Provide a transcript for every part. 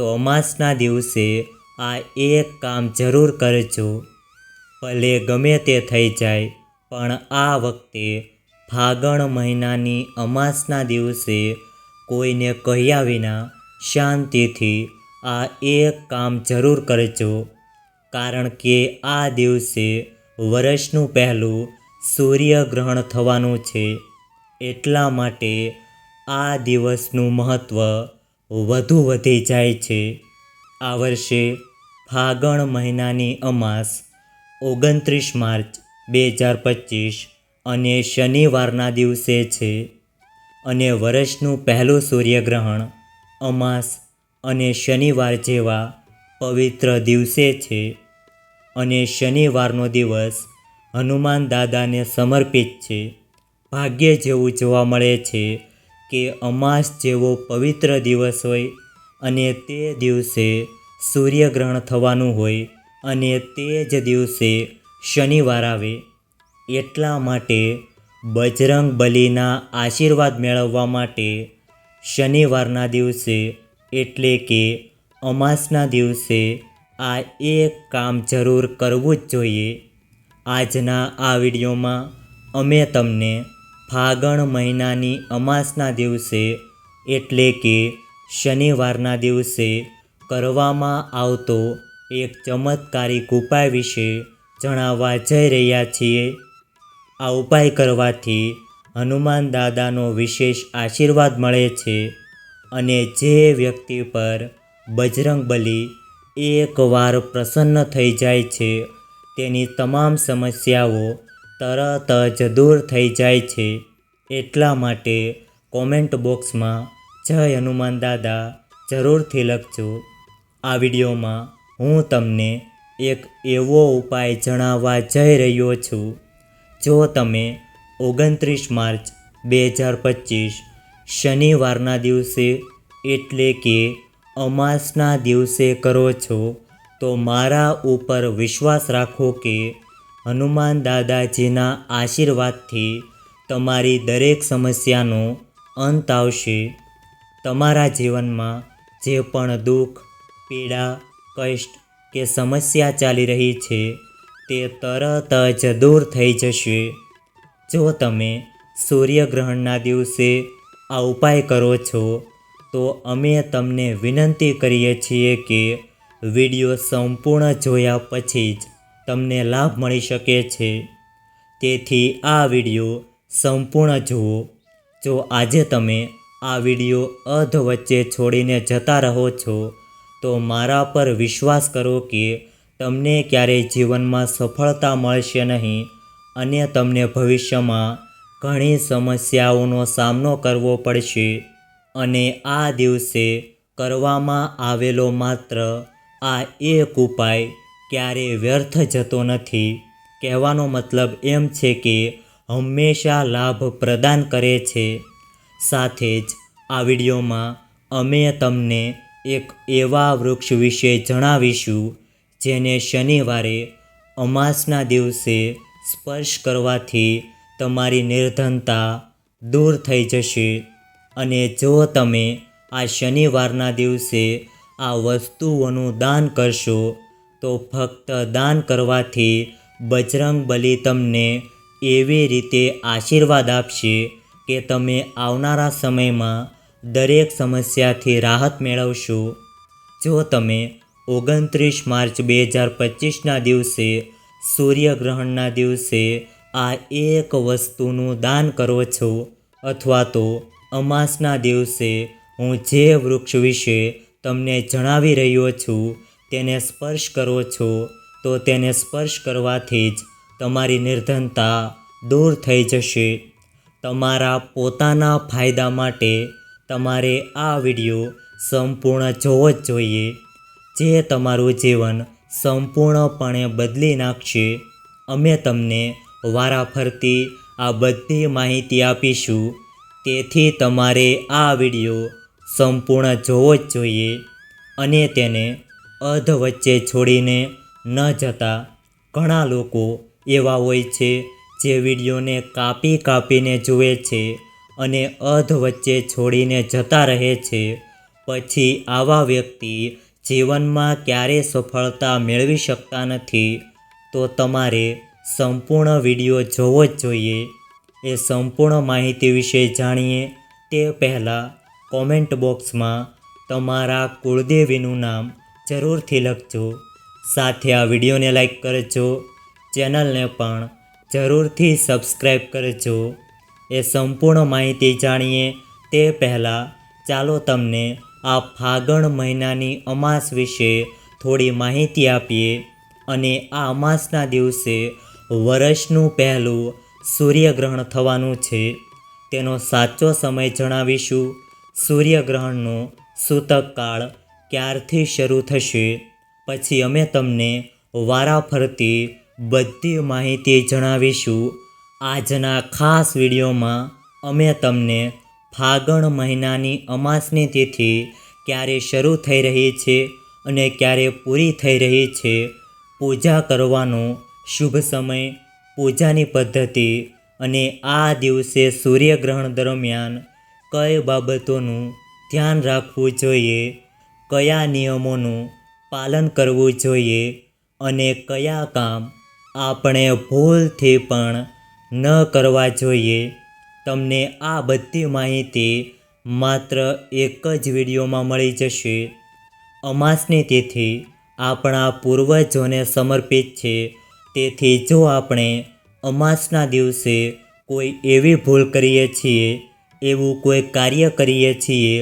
તો અમાસના દિવસે આ એક કામ જરૂર કરજો. ભલે ગમે તે થઈ જાય, પણ આ વખતે ફાગણ મહિનાની અમાસના દિવસે કોઈને કહ્યા વિના શાંતિથી આ એક કામ જરૂર કરજો. કારણ કે આ દિવસે વર્ષનું પહેલું સૂર્યગ્રહણ થવાનું છે. એટલા માટે આ દિવસનું મહત્ત્વ વધુ વધી જાય છે. આ વર્ષે ફાગણ મહિનાની અમાસ ઓગણત્રીસ માર્ચ બે હજાર પચીસ અને શનિવારના દિવસે છે અને વર્ષનું પહેલું સૂર્યગ્રહણ અમાસ અને શનિવાર જેવા પવિત્ર દિવસે છે અને શનિવારનો દિવસ હનુમાન દાદાને સમર્પિત છે. ભાગ્ય જેવું જોવા મળે છે કે અમાસ જેવો પવિત્ર દિવસ હોય અને તે દિવસે સૂર્યગ્રહણ થવાનું હોય અને તે જ દિવસે શનિવાર આવે, એટલા માટે બજરંગ બલીના આશીર્વાદ મેળવવા માટે શનિવારના દિવસે એટલે કે અમાસના દિવસે આ એક કામ જરૂર કરવું જ જોઈએ. આજના આ વિડીયોમાં અમે તમને ફાગણ મહિનાની અમાસના દિવસે એટલે કે શનિવારના દિવસે કરવામાં આવતો એક ચમત્કારિક ઉપાય વિશે જણાવવા જઈ રહ્યા છીએ. આ ઉપાય કરવાથી હનુમાન દાદાનો વિશેષ આશીર્વાદ મળે છે અને જે વ્યક્તિ પર બજરંગ બલી એકવાર પ્રસન્ન થઈ જાય છે, તેની તમામ સમસ્યાઓ તરત જ દૂર થઈ જાય છે. એટલા માટે કોમેન્ટ બોક્સમાં જય હનુમાન દાદા જરૂરથી લખજો. આ વિડીયોમાં હું તમને એક એવો ઉપાય જણાવવા જઈ રહ્યો છું. જો તમે ઓગણત્રીસ માર્ચ બે હજાર પચીસ શનિવારના દિવસે એટલે કે અમાસના દિવસે કરો છો, તો મારા ઉપર વિશ્વાસ રાખો કે હનુમાન દાદાજીના આશીર્વાદથી તમારી દરેક સમસ્યાનો અંત આવશે. તમારા જીવનમાં જે પણ દુઃખ, પીડા, કષ્ટ કે સમસ્યા ચાલી રહી છે, તે તરત જ દૂર થઈ જશે. જો તમે સૂર્યગ્રહણના દિવસે આ ઉપાય કરો છો, તો અમે તમને વિનંતી કરીએ છીએ કે વીડિયો સંપૂર્ણ જોયા પછી જ તમને લાભ મળી શકે છે. તેથી આ વીડિયો સંપૂર્ણ જુઓ. જો આજે તમે આ વીડિયો અધ વચ્ચે છોડીને જતા રહો છો, તો મારા પર વિશ્વાસ કરો કે તમને ક્યારેય જીવનમાં સફળતા મળશે નહીં અને તમને ભવિષ્યમાં ઘણી સમસ્યાઓનો સામનો કરવો પડશે અને આ દિવસે કરવામાં આવેલો માત્ર આ એક ઉપાય ક્યારેય વ્યર્થ જતો નથી. કહેવાનો મતલબ એમ છે કે હંમેશા લાભ પ્રદાન કરે છે. સાથે જ આ વિડીયોમાં અમે તમને એક એવા વૃક્ષ વિશે જણાવીશું, જેને શનિવારે અમાસના દિવસે સ્પર્શ કરવાથી તમારી નિર્ધનતા દૂર થઈ જશે. અને જો તમે આ શનિવારના દિવસે આ વસ્તુઓનું દાન કરશો તો ફક્ત દાન કરવાથી બજરંગ બલી તમને એવી રીતે આશીર્વાદ આપશે કે તમે આવનારા સમયમાં દરેક સમસ્યાથી રાહત મેળવશો. જો તમે ઓગણત્રીસ માર્ચ બે હજાર પચીસના દિવસે સૂર્યગ્રહણના દિવસે આ એક વસ્તુનું દાન કરો છો અથવા તો અમાસના દિવસે હું જે વૃક્ષ વિશે તમને જણાવી રહ્યો છું તેને સ્પર્શ કરો છો, તો તેને સ્પર્શ કરવાથી જ તમારી નિર્ધનતા દૂર થઈ જશે. તમારા પોતાના ફાયદા માટે તમારે આ વીડિયો સંપૂર્ણ જોવો જ જોઈએ, જે તમારું જીવન સંપૂર્ણપણે બદલી નાખશે. અમે તમને વારાફરતી આ બધી માહિતી આપીશું, તેથી તમારે આ વીડિયો સંપૂર્ણ જોવો જ જોઈએ અને તેને અધ વચ્ચે છોડીને ન જતા ઘણા લોકો એવા હોય છે જે વિડીયોને કાપી કાપીને જુએ છે અને અધ વચ્ચે છોડીને જતા રહે છે. પછી આવા વ્યક્તિ જીવનમાં ક્યારેય સફળતા મેળવી શકતા નથી તો તમારે સંપૂર્ણ વીડિયો જોવો જ જોઈએ. એ સંપૂર્ણ માહિતી વિશે જાણીએ તે પહેલાં કોમેન્ટ બોક્સમાં તમારા કુળદેવીનું નામ જરૂરથી લખજો. સાથે આ વિડીયોને લાઈક કરજો. ચેનલને પણ જરૂરથી સબસ્ક્રાઈબ કરજો. એ સંપૂર્ણ માહિતી જાણીએ તે પહેલાં ચાલો તમને આ ફાગણ મહિનાની અમાસ વિશે થોડી માહિતી આપીએ અને આ અમાસના દિવસે વર્ષનું પહેલું સૂર્યગ્રહણ થવાનું છે. તેનો સાચો સમય જણાવીશું. સૂર્યગ્રહણનો સૂતક કાળ ક્યારથી શરૂ થશે? પછી અમે તમને વારાફરતી બધી માહિતી જણાવીશું. આજના ખાસ વિડીયોમાં અમે તમને ફાગણ મહિનાની અમાસની તિથિ ક્યારે શરૂ થઈ રહી છે અને ક્યારે પૂરી થઈ રહી છે, પૂજા કરવાનો શુભ સમય, પૂજાની પદ્ધતિ અને આ દિવસે સૂર્યગ્રહણ દરમિયાન કઈ બાબતોનું ધ્યાન રાખવું જોઈએ કયા નિયમોનું પાલન કરવું જોઈએ અને કયા કામ આપણે ભૂલથી પણ ન કરવા જોઈએ? તમને આ બધી માહિતી માત્ર એક જ વિડીયોમાં મળી જશે. અમાસની તિથિ આપણા પૂર્વજોને સમર્પિત છે. તેથી જો આપણે અમાસના દિવસે કોઈ એવી ભૂલ કરીએ છીએ, એવું કોઈ કાર્ય કરીએ છીએ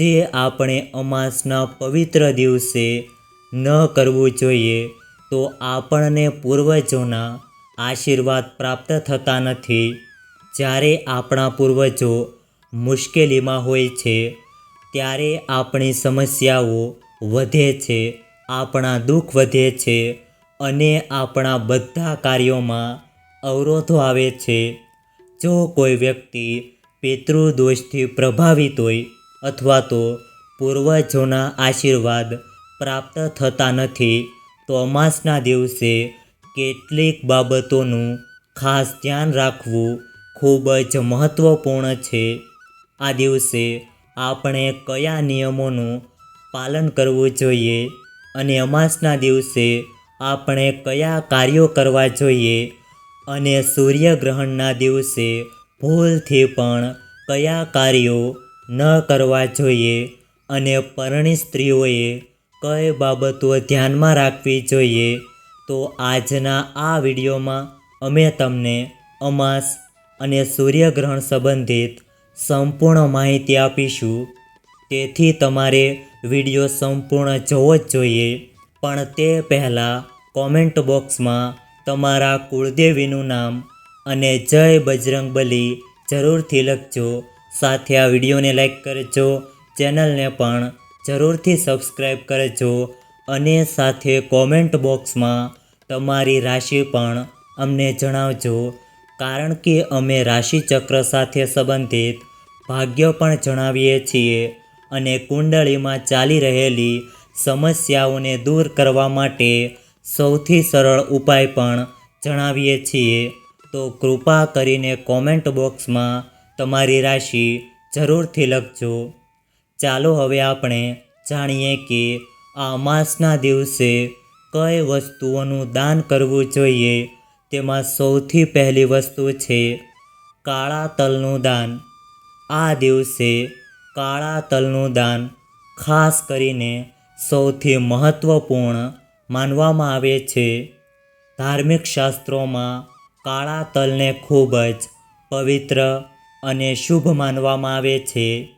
જે આપણે અમાસના પવિત્ર દિવસે ન કરવું જોઈએ, તો આપણને પૂર્વજોના આશીર્વાદ પ્રાપ્ત થતા નથી. જ્યારે આપણા પૂર્વજો મુશ્કેલીમાં હોય છે, ત્યારે આપણી સમસ્યાઓ વધે છે, આપણા દુઃખ વધે છે અને આપણા બધા કાર્યોમાં અવરોધો આવે છે. જો કોઈ વ્યક્તિ પિતૃદોષથી પ્રભાવિત હોય અથવા તો પૂર્વજોના આશીર્વાદ પ્રાપ્ત થતા નથી તો અમાસના દિવસે કેટલીક બાબતોનું ખાસ ધ્યાન રાખવું ખૂબ જ મહત્ત્વપૂર્ણ છે. આ દિવસે આપણે કયા નિયમોનું પાલન કરવું જોઈએ અને અમાસના દિવસે આપણે કયા કાર્યો કરવા જોઈએ અને સૂર્યગ્રહણના દિવસે ભૂલથી પણ કયા કાર્યો ન કરવા જોઈએ અને પરણી સ્ત્રીઓએ કઈ બાબતો ધ્યાનમાં રાખવી જોઈએ તો આજના આ વિડીયોમાં અમે તમને અમાસ અને સૂર્યગ્રહણ સંબંધિત સંપૂર્ણ માહિતી આપીશું. તેથી તમારે વીડિયો સંપૂર્ણ જોવો જ જોઈએ. પણ તે પહેલાં કોમેન્ટ બોક્સમાં તમારા કુળદેવીનું નામ અને જય બજરંગબલી જરૂરથી લખજો. સાથે આ વિડીયોને લાઈક કરજો, ચેનલને પણ જરૂરથી સબસ્ક્રાઈબ કરજો અને સાથે કોમેન્ટ બોક્સમાં તમારી રાશિ પણ અમને જણાવજો. કારણ કે અમે રાશિચક્ર સાથે સંબંધિત ભાગ્ય પણ જણાવીએ છીએ અને કુંડળીમાં ચાલી રહેલી સમસ્યાઓને દૂર કરવા માટે સૌથી સરળ ઉપાય પણ જણાવીએ છીએ. તો કૃપા કરીને કોમેન્ટ બોક્સમાં તમારી રાશિ જરૂરથી લખજો. ચાલો હવે આપણે જાણીએ કે આ માસના દિવસે કઈ વસ્તુઓનું દાન કરવું જોઈએ. તેમાં સૌથી પહેલી વસ્તુ છે કાળા તલનું દાન. આ દિવસે કાળા તલનું દાન ખાસ કરીને સૌથી મહત્ત્વપૂર્ણ માનવામાં આવે છે. ધાર્મિક શાસ્ત્રોમાં કાળા તલને ખૂબ જ પવિત્ર અને શુભ માનવામાં આવે છે.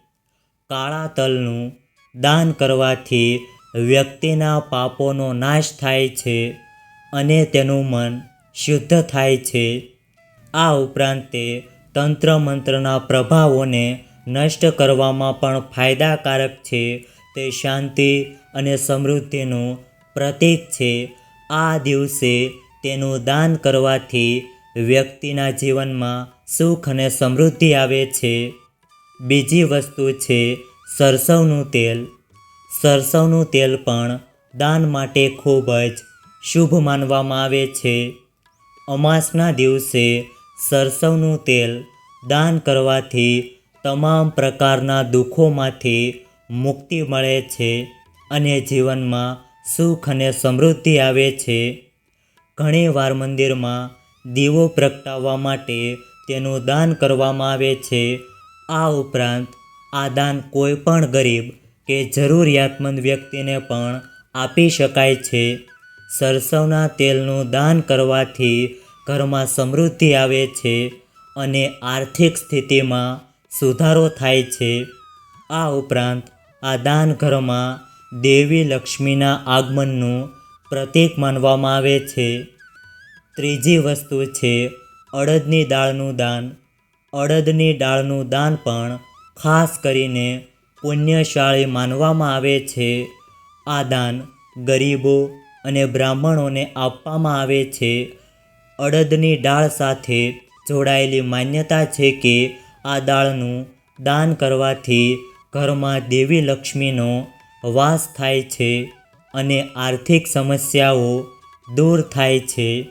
કાળા તલનું દાન કરવાથી વ્યક્તિના પાપોનો નાશ થાય છે અને તેનું મન શુદ્ધ થાય છે. આ ઉપરાંત તે તંત્ર મંત્રના પ્રભાવોને નષ્ટ કરવામાં પણ ફાયદાકારક છે. તે શાંતિ અને સમૃદ્ધિનું પ્રતીક છે. આ દિવસે તેનું દાન કરવાથી વ્યક્તિના જીવનમાં સુખ અને સમૃદ્ધિ આવે છે. બીજી વસ્તુ છે સરસવનું તેલ. સરસવનું તેલ પણ દાન માટે ખૂબ જ શુભ માનવામાં આવે છે. અમાસના દિવસે સરસવનું તેલ દાન કરવાથી તમામ પ્રકારના દુઃખોમાંથી મુક્તિ મળે છે અને જીવનમાં સુખ અને સમૃદ્ધિ આવે છે. ઘણીવાર મંદિરમાં દીવો પ્રગટાવવા માટે તેનું દાન કરવામાં આવે છે. આ ઉપરાંત, આ દાન કોઈ પણ ગરીબ કે જરૂરિયાતમંદ વ્યક્તિને પણ આપી શકાય છે. સરસવના તેલનું દાન કરવાથી ઘરમાં સમૃદ્ધિ આવે છે અને આર્થિક સ્થિતિમાં સુધારો થાય છે. આ ઉપરાંત, આ દાન ઘરમાં દેવી લક્ષ્મીના આગમનનું પ્રતીક માનવામાં આવે છે. ત્રીજી વસ્તુ છે અડદની દાળનું દાન. અડદની દાળનું દાન પણ ખાસ કરીને પુણ્યશાળી માનવામાં આવે છે. આ દાન ગરીબો અને બ્રાહ્મણોને આપવામાં આવે છે. અડદની દાળ સાથે જોડાયેલી માન્યતા છે કે આ દાળનું દાન કરવાથી ઘરમાં દેવી લક્ષ્મીનો વાસ થાય છે અને આર્થિક સમસ્યાઓ દૂર થાય છે.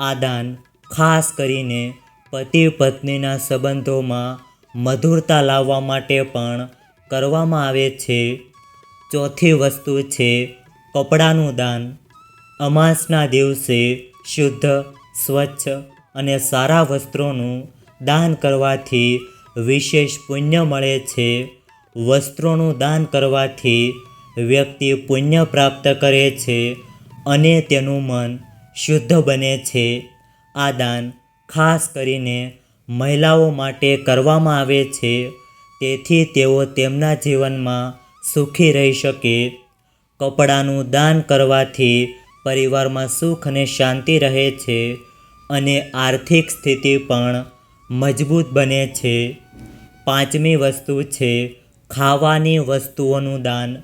આ દાન ખાસ કરીને પતિ પત્નીના સંબંધોમાં મધુરતા લાવવા માટે પણ કરવામાં આવે છે. ચોથી વસ્તુ છે કપડાનું દાન. અમાસના દિવસે શુદ્ધ, સ્વચ્છ અને સારા વસ્ત્રોનું દાન કરવાથી વિશેષ પુણ્ય મળે છે. વસ્ત્રોનું દાન કરવાથી વ્યક્તિ પુણ્ય પ્રાપ્ત કરે છે અને તેનું મન શુદ્ધ બને છે. આ દાન ખાસ કરીને મહિલાઓ માટે કરવામાં આવે છે. તેથી તેઓ તેમના જીવનમાં સુખી રહી શકે. કપડાનું દાન કરવાથી પરિવારમાં સુખ અને શાંતિ રહે છે અને આર્થિક સ્થિતિ પણ મજબૂત બને છે. પાંચમી વસ્તુ છે ખાવાની વસ્તુઓનું દાન.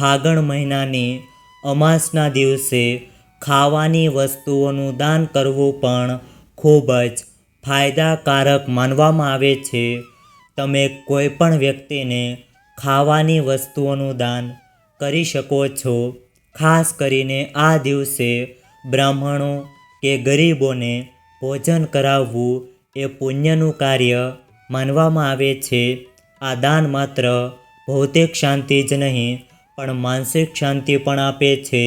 ફાગણ મહિનાની અમાસના દિવસે ખાવાની વસ્તુઓનું દાન કરવું પણ ખૂબ જ ફાયદાકારક માનવામાં આવે છે. તમે કોઈ પણ વ્યક્તિને ખાવાની વસ્તુઓનું દાન કરી શકો છો. ખાસ કરીને આ દિવસે બ્રાહ્મણો કે ગરીબોને ભોજન કરાવવું એ પુણ્યનું કાર્ય માનવામાં આવે છે. આ દાન માત્ર ભૌતિક શાંતિ જ નહીં, પણ માનસિક શાંતિ પણ આપે છે.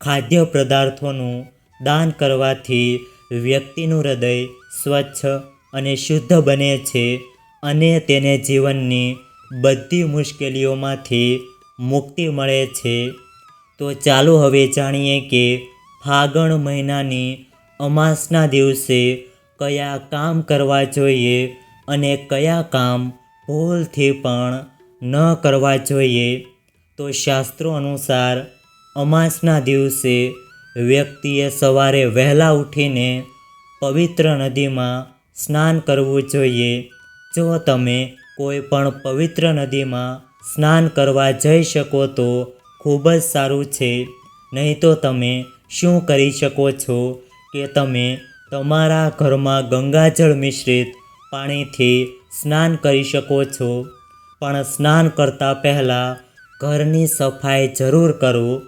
ખાદ્ય પદાર્થોનું દાન કરવાથી વ્યક્તિનું હૃદય સ્વચ્છ અને શુદ્ધ બને છે અને તેને જીવનની બધી મુશ્કેલીઓમાંથી મુક્તિ મળે છે. તો ચાલો હવે જાણીએ કે ફાગણ મહિનાની અમાસના દિવસે કયા કામ કરવા જોઈએ અને કયા કામ ભૂલથી પણ ન કરવા જોઈએ. તો શાસ્ત્રો અનુસાર અમાસના દિવસે વ્યક્તિએ સવારે વહેલા ઉઠીને પવિત્ર નદીમાં સ્નાન કરવું જોઈએ. જો તમે કોઈ પણ પવિત્ર નદીમાં સ્નાન કરવા જઈ શકો તો ખૂબ જ સારું છે. નહીં તો તમે શું કરી શકો છો કે તમે તમારા ઘરમાં ગંગાજળ મિશ્રિત પાણીથી સ્નાન કરી શકો છો? પણ સ્નાન કરતાં પહેલાં ઘરની સફાઈ જરૂર કરો.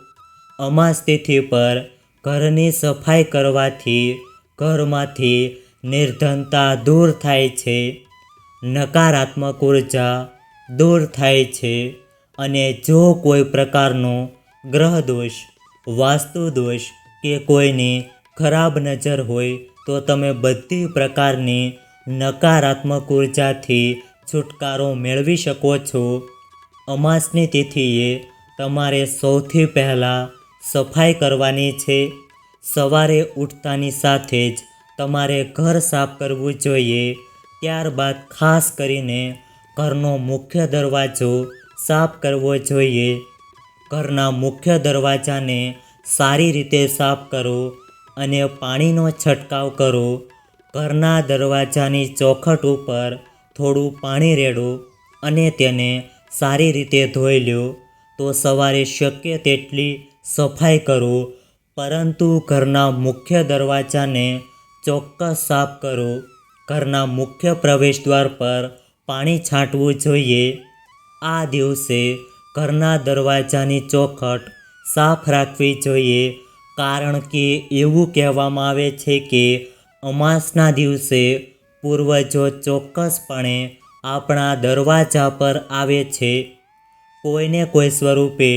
અમાસ તિથિ પર ઘરની સફાઈ કરવાથી ઘરમાંથી નિર્ધનતા દૂર થાય છે. નકારાત્મક ઊર્જા દૂર થાય છે અને જો કોઈ પ્રકારનો ગ્રહ દોષ, વાસ્તુ દોષ કે કોઈની ખરાબ નજર હોય તો તમે બધી પ્રકારની નકારાત્મક ઉર્જાથી છુટકારો મેળવી શકો છો. અમાસની તિથિએ તમારે સૌથી પહેલાં સફાઈ કરવાની છે. સવારે ઉઠતાની સાથે જ તમારે ઘર સાફ કરવું જોઈએ. ત્યારબાદ ખાસ કરીને ઘરનો મુખ્ય દરવાજો સાફ કરવો જોઈએ. ઘરના મુખ્ય દરવાજાને સારી રીતે સાફ કરો અને પાણીનો છંટકાવ કરો. ઘરના દરવાજાની ચોખટ ઉપર થોડું પાણી રેડો અને તેને સારી રીતે ધોઈ લો તો સવારે શક્ય તેટલી સફાઈ કરો, પરંતુ ઘરના મુખ્ય દરવાજાને ચોક્કસ સાફ કરો. ઘરના મુખ્ય પ્રવેશદ્વાર પર પાણી છાંટવું જોઈએ. આ દિવસે ઘરના દરવાજાની ચોખટ સાફ રાખવી જોઈએ, કારણ કે એવું કહેવામાં આવે છે કે અમાસના દિવસે પૂર્વજો ચોક્કસપણે આપણા દરવાજા પર આવે છે. કોઈને કોઈ સ્વરૂપે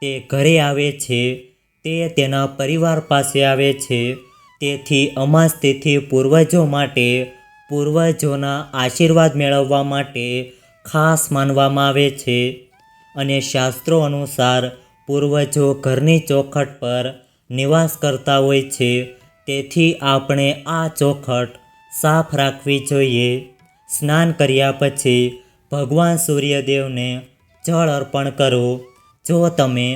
તે ઘરે આવે છે, તે તેના પરિવાર પાસે આવે છે. તેથી અમાસ તિથિ પૂર્વજો માટે, પૂર્વજોના આશીર્વાદ મેળવવા માટે ખાસ માનવામાં આવે છે. અને શાસ્ત્રો અનુસાર, પૂર્વજો ઘરની ચોખટ પર નિવાસ કરતા હોય છે. તેથી આપણે આ ચોખટ સાફ રાખવી જોઈએ. સ્નાન કર્યા પછી ભગવાન સૂર્યદેવને જળ અર્પણ કરો. જો તમે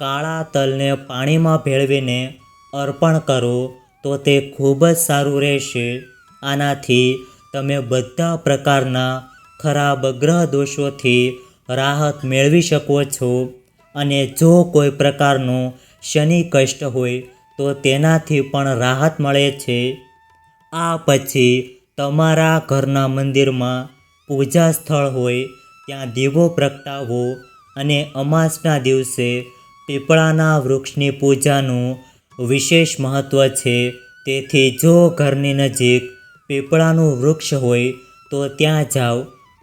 કાળા તલને પાણીમાં ભેળવીને અર્પણ કરો, તો તે ખૂબ જ સારું રહેશે. આનાથી તમે બધા પ્રકારના ખરાબ ગ્રહ દોષોથી રાહત મેળવી શકો છો અને જો કોઈ પ્રકારનો શનિ કષ્ટ હોય, તો તેનાથી પણ રાહત મળે છે. આ પછી તમારા ઘરના મંદિરમાં પૂજા સ્થળ હોય, ત્યાં દીવો પ્રગટાવો અને અમાસના દિવસે પીપળાના વૃક્ષની પૂજાનું વિશેષ મહત્ત્વ છે. તેથી જો ઘરની નજીક પીપળાનું વૃક્ષ હોય, તો ત્યાં જાઓ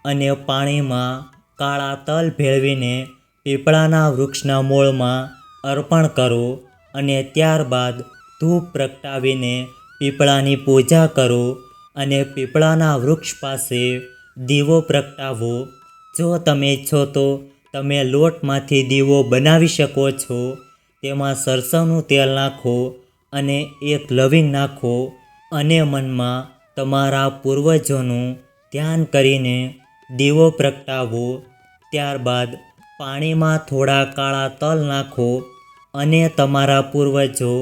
અને પાણીમાં કાળા તલ ભેળવીને પીપળાના વૃક્ષના મૂળમાં અર્પણ કરો અને ત્યારબાદ ધૂપ પ્રગટાવીને પીપળાની પૂજા કરો અને પીપળાના વૃક્ષ પાસે દીવો પ્રગટાવો. જો તમે ઈચ્છો તો તમે લોટમાંથી દીવો બનાવી શકો છો, તેમાં સરસવનું તેલ નાખો અને એક લવિંગ નાખો અને મનમાં તમારા પૂર્વજોનું ધ્યાન કરીને દીવો પ્રગટાવો. ત્યારબાદ પાણીમાં થોડા કાળા તલ નાખો અને તમારા પૂર્વજો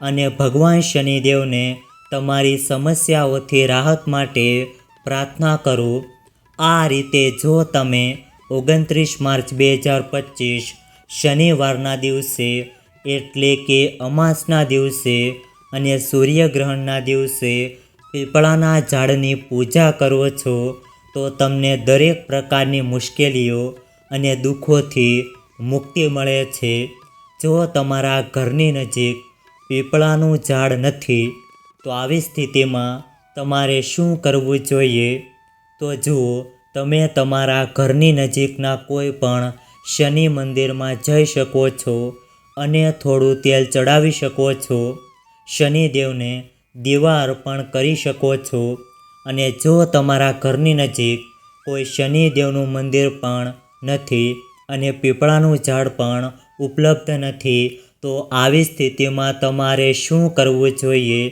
અને ભગવાન શનિદેવને તમારી સમસ્યાઓથી રાહત માટે પ્રાર્થના કરો. આ રીતે જો તમે ઓગણત્રીસ માર્ચ બે હજાર પચીસ, શનિવારના દિવસે એટલે કે અમાસના દિવસે અને સૂર્યગ્રહણના દિવસે પીપળાના ઝાડની પૂજા કરો છો, તો તમને દરેક પ્રકારની મુશ્કેલીઓ અને દુઃખોથી મુક્તિ મળે છે. જો તમારા ઘરની નજીક પીપળાનું ઝાડ નથી, તો આવી સ્થિતિમાં તમારે શું કરવું જોઈએ? તો જુઓ તમે તમારા ઘરની નજીકના કોઈ પણ શનિ મંદિરમાં જઈ શકો છો અને થોડું તેલ ચડાવી શકો છો. શનિદેવને દીવા અર્પણ કરી શકો છો અને જો તમારા ઘરની નજીક કોઈ શનિદેવનું મંદિર પણ નથી અને પીપળાનું ઝાડ પણ ઉપલબ્ધ નથી, તો આવી સ્થિતિમાં તમારે શું કરવું જોઈએ?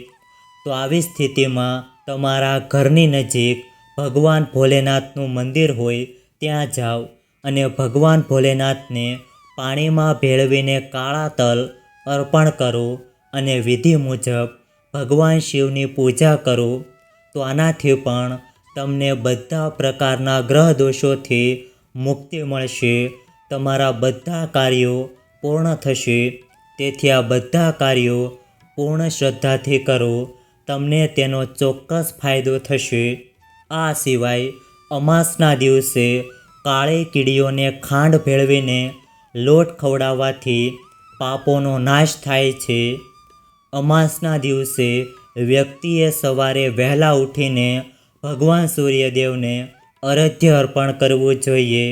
તો આવી સ્થિતિમાં તમારા ઘરની નજીક ભગવાન ભોલેનાથનું મંદિર હોય ત્યાં જાઓ અને ભગવાન ભોલેનાથને પાણીમાં ભેળવીને કાળા તલ અર્પણ કરો અને વિધિ મુજબ ભગવાન શિવની પૂજા કરો. તો આનાથી પણ તમને બધા પ્રકારના ગ્રહ દોષોથી મુક્તિ મળશે. તમારા બધા કાર્યો પૂર્ણ થશે. તેથી આ બધા કાર્યો પૂર્ણ શ્રદ્ધાથી કરો. તમને તેનો ચોક્કસ ફાયદો થશે. આ સિવાય અમાસના દિવસે કાળી કીડીઓને ખાંડ ભેળવીને લોટ ખવડાવવાથી પાપોનો નાશ થાય છે. અમાસના દિવસે વ્યક્તિએ સવારે વહેલા ઉઠીને ભગવાન સૂર્યદેવને અરધ્ય અર્પણ કરવું જોઈએ.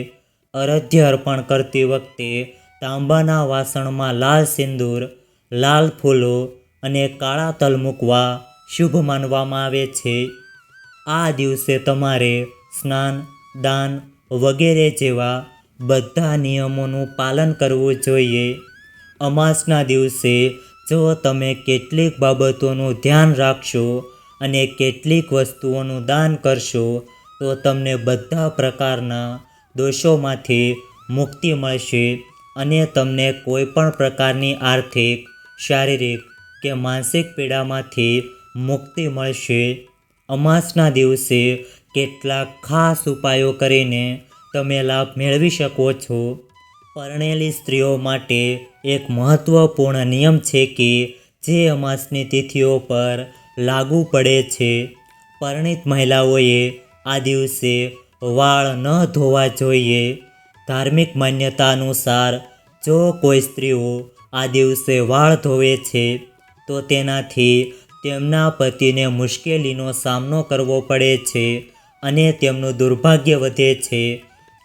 અરધ્ય અર્પણ કરતી વખતે તાંબાના વાસણમાં લાલ સિંદૂર, લાલ ફૂલો અને કાળા તલ મૂકવા શુભ માનવામાં આવે છે. આ દિવસે તમારે સ્નાન, દાન વગેરે જેવા બધા નિયમોનું પાલન કરવું જોઈએ. અમાસના દિવસે જો તમે કેટલીક બાબતોનું ધ્યાન રાખશો અને કેટલીક વસ્તુઓનું દાન કરશો, તો તમને બધા પ્રકારના દોષોમાંથી મુક્તિ મળશે અને તમને કોઈ પણ પ્રકારની આર્થિક, શારીરિક કે માનસિક પીડામાંથી મુક્તિ મળશે. અમાસના દિવસે કેટલાક ખાસ ઉપાયો કરીને તમે લાભ મેળવી શકો છો. પરણેલી સ્ત્રીઓ માટે એક મહત્ત્વપૂર્ણ નિયમ છે કે જે અમાસની તિથિઓ પર લાગુ પડે છે. પરણિત મહિલાઓએ આ દિવસે વાળ ન ધોવા જોઈએ. ધાર્મિક માન્યતા અનુસાર જો કોઈ સ્ત્રીઓ આ દિવસે વાળ ધોવે છે, તો તેનાથી તેમના પતિને મુશ્કેલીનો સામનો કરવો પડે છે અને તેમનું દુર્ભાગ્ય વધે છે.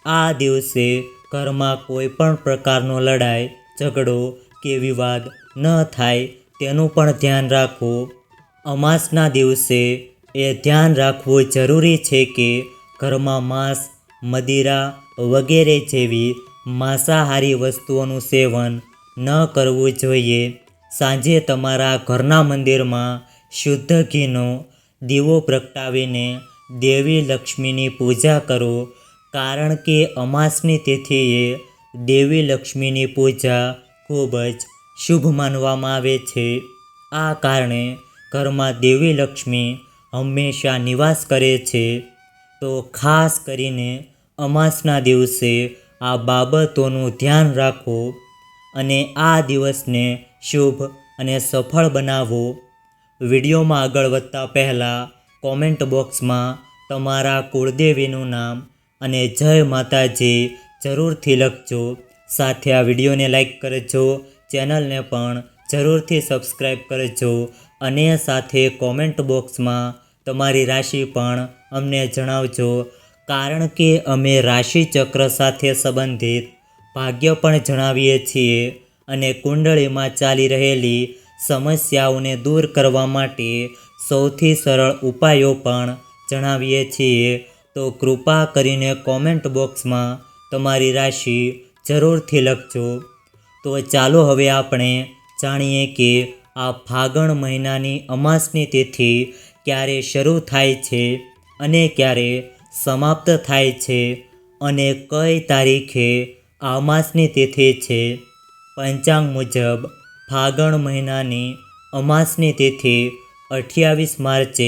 આ દિવસે ઘરમાં કોઈ પણ પ્રકારનો લડાઈ, ઝઘડો કે વિવાદ ન થાય તેનું પણ ધ્યાન રાખો અમાસના દિવસે એ ધ્યાન રાખવું જરૂરી છે કે ઘરમાં માંસ, મદિરા વગેરે જેવી માંસાહારી વસ્તુઓનું સેવન ન કરવું જોઈએ. સાંજે તમારા ઘરના મંદિરમાં શુદ્ધ ઘીનો દીવો પ્રગટાવીને દેવી લક્ષ્મીની પૂજા કરો, કારણ કે અમાસની તિથિએ દેવી લક્ષ્મીની પૂજા ખૂબ જ શુભ માનવામાં આવે છે. આ કારણે ઘરમાં દેવી લક્ષ્મી હંમેશા નિવાસ કરે છે. તો ખાસ કરીને અમાસના દિવસે આ બાબતોનું ધ્યાન રાખો અને આ દિવસને શુભ અને સફળ બનાવો. વિડીયોમાં આગળ વધતા પહેલાં કોમેન્ટ બોક્સમાં તમારા કુળદેવીનું નામ અને જય માતાજી જરૂરથી લખજો. સાથે આ વિડીયોને લાઈક કરજો, ચેનલને પણ જરૂરથી સબસ્ક્રાઈબ કરજો અને સાથે કોમેન્ટ બોક્સમાં તમારી રાશિ પણ અમને જણાવજો. કારણ કે અમે રાશિ ચક્ર સાથે સંબંધિત ભાગ્ય પણ જણાવીએ છીએ અને કુંડળીમાં ચાલી રહેલી સમસ્યાઓને દૂર કરવા માટે સૌથી સરળ ઉપાયો પણ જણાવીએ છીએ. તો કૃપા કરીને કોમેન્ટ બોક્સમાં તમારી રાશિ જરૂરથી લખજો. તો ચાલો હવે આપણે જાણીએ કે આ ફાગણ મહિનાની અમાસની તિથિ ક્યારે શરૂ થાય છે અને ક્યારે સમાપ્ત થાય છે અને કઈ તારીખે અમાસની તિથિ છે? પંચાંગ મુજબ ફાગણ મહિનાની અમાસની તિથિ અઠ્યાવીસ માર્ચે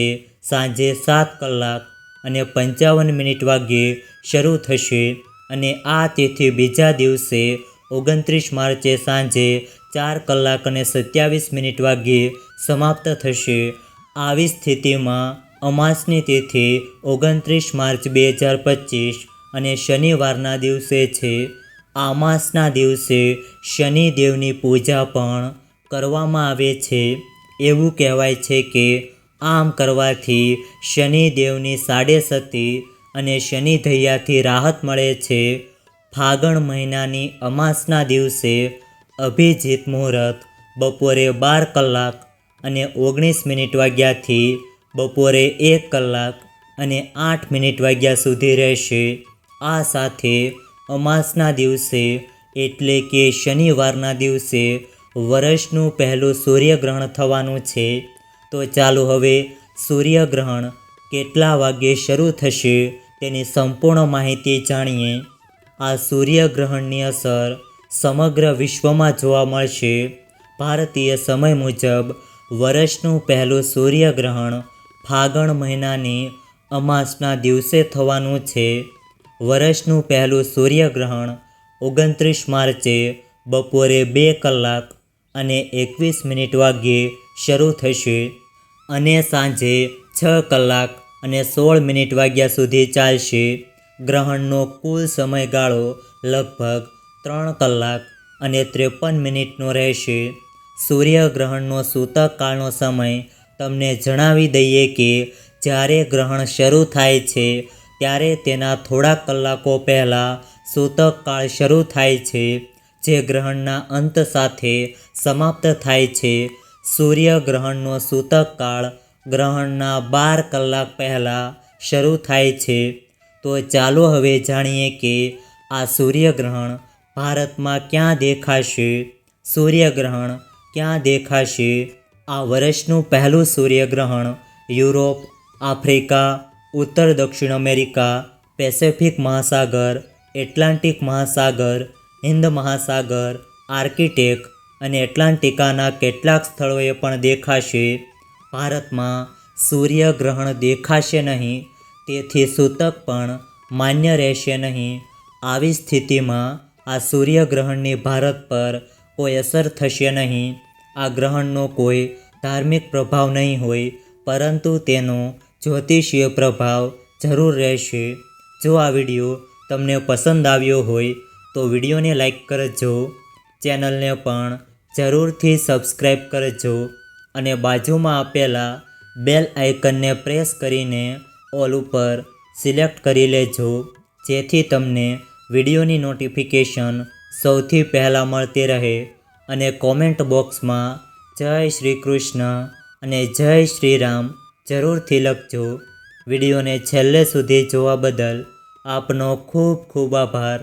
સાંજે સાત કલાક અને પંચાવન મિનિટ વાગ્યે શરૂ થશે અને આ તિથિ બીજા દિવસે ઓગણત્રીસ માર્ચે સાંજે ચાર કલાક અને સત્યાવીસ મિનિટ વાગ્યે સમાપ્ત થશે. આવી સ્થિતિમાં અમાસની તિથિ ઓગણત્રીસ માર્ચ બે હજાર પચીસ અને શનિવારના દિવસે છે. આ માસના દિવસે શનિદેવની પૂજા પણ કરવામાં આવે છે. એવું કહેવાય છે કે આમ કરવાથી શનિદેવની સાડેસતી અને શનિધૈયાથી રાહત મળે છે. ફાગણ મહિનાની અમાસના દિવસે અભિજીત મુહૂર્ત બપોરે બાર કલાક અને ઓગણીસ મિનિટ વાગ્યાથી બપોરે એક કલાક અને આઠ મિનિટ વાગ્યા સુધી રહેશે. આ સાથે અમાસના દિવસે એટલે કે શનિવારના દિવસે વર્ષનું પહેલું સૂર્યગ્રહણ થવાનું છે. તો ચાલો હવે સૂર્યગ્રહણ કેટલા વાગ્યે શરૂ થશે તેની સંપૂર્ણ માહિતી જાણીએ. આ સૂર્યગ્રહણની અસર સમગ્ર વિશ્વમાં જોવા મળશે. ભારતીય સમય મુજબ વર્ષનું પહેલું સૂર્યગ્રહણ ફાગણ મહિનાની અમાસના દિવસે થવાનું છે. વર્ષનું પહેલું સૂર્યગ્રહણ ઓગણત્રીસ માર્ચે બપોરે બે કલાક અને એકવીસ મિનિટ વાગ્યે શરૂ થશે અને સાંજે છ કલાક અને સોળ મિનિટ વાગ્યા સુધી ચાલશે. ગ્રહણનો કુલ સમયગાળો લગભગ ત્રણ કલાક અને ત્રેપન મિનિટનો રહેશે. સૂર્યગ્રહણનો સૂતક કાળનો સમય તમને જણાવી દઈએ કે જ્યારે ગ્રહણ શરૂ થાય છે ત્યારે તેના થોડાક કલાકો પહેલાં સૂતક કાળ શરૂ થાય છે, જે ગ્રહણના અંત સાથે સમાપ્ત થાય છે. સૂર્યગ્રહણનો સૂતક કાળ ગ્રહણના બાર કલાક પહેલાં શરૂ થાય છે. તો ચાલો હવે જાણીએ કે આ સૂર્યગ્રહણ ભારતમાં ક્યાં દેખાશે? સૂર્યગ્રહણ ક્યાં દેખાશે? આ વર્ષનું પહેલું સૂર્યગ્રહણ યુરોપ, આફ્રિકા ઉત્તર દક્ષિણ અમેરિકા, પેસેફિક મહાસાગર, એટલાન્ટિક મહાસાગર, હિન્દ મહાસાગર, આર્કિટેક અને એટલાન્ટિકાના કેટલાક સ્થળોએ પણ દેખાશે. ભારતમાં સૂર્યગ્રહણ દેખાશે નહીં, તેથી સૂતક પણ માન્ય રહેશે નહીં. આવી સ્થિતિમાં આ સૂર્યગ્રહણની ભારત પર કોઈ અસર થશે નહીં. આ ગ્રહણનો કોઈ ધાર્મિક પ્રભાવ નહીં હોય, પરંતુ તેનો જ્યોતિષીય પ્રભાવ જરૂર રહેશે. જો આ વીડિયો તમને પસંદ આવ્યો હોય, તો વિડીયોને લાઈક કરજો. ચેનલને પણ જરૂરથી સબસ્ક્રાઈબ કરજો અને બાજુમાં આપેલા બેલ આઇકનને પ્રેસ કરીને ઓલ ઉપર સિલેક્ટ કરી લેજો, જેથી તમને વિડીયોની નોટિફિકેશન સૌથી પહેલાં મળતી રહે અને કોમેન્ટ બોક્સમાં જય શ્રી કૃષ્ણ અને જય શ્રી રામ જરૂરથી લખજો. વિડીયોને છેલ્લે સુધી જોવા બદલ આપનો ખૂબ ખૂબ આભાર.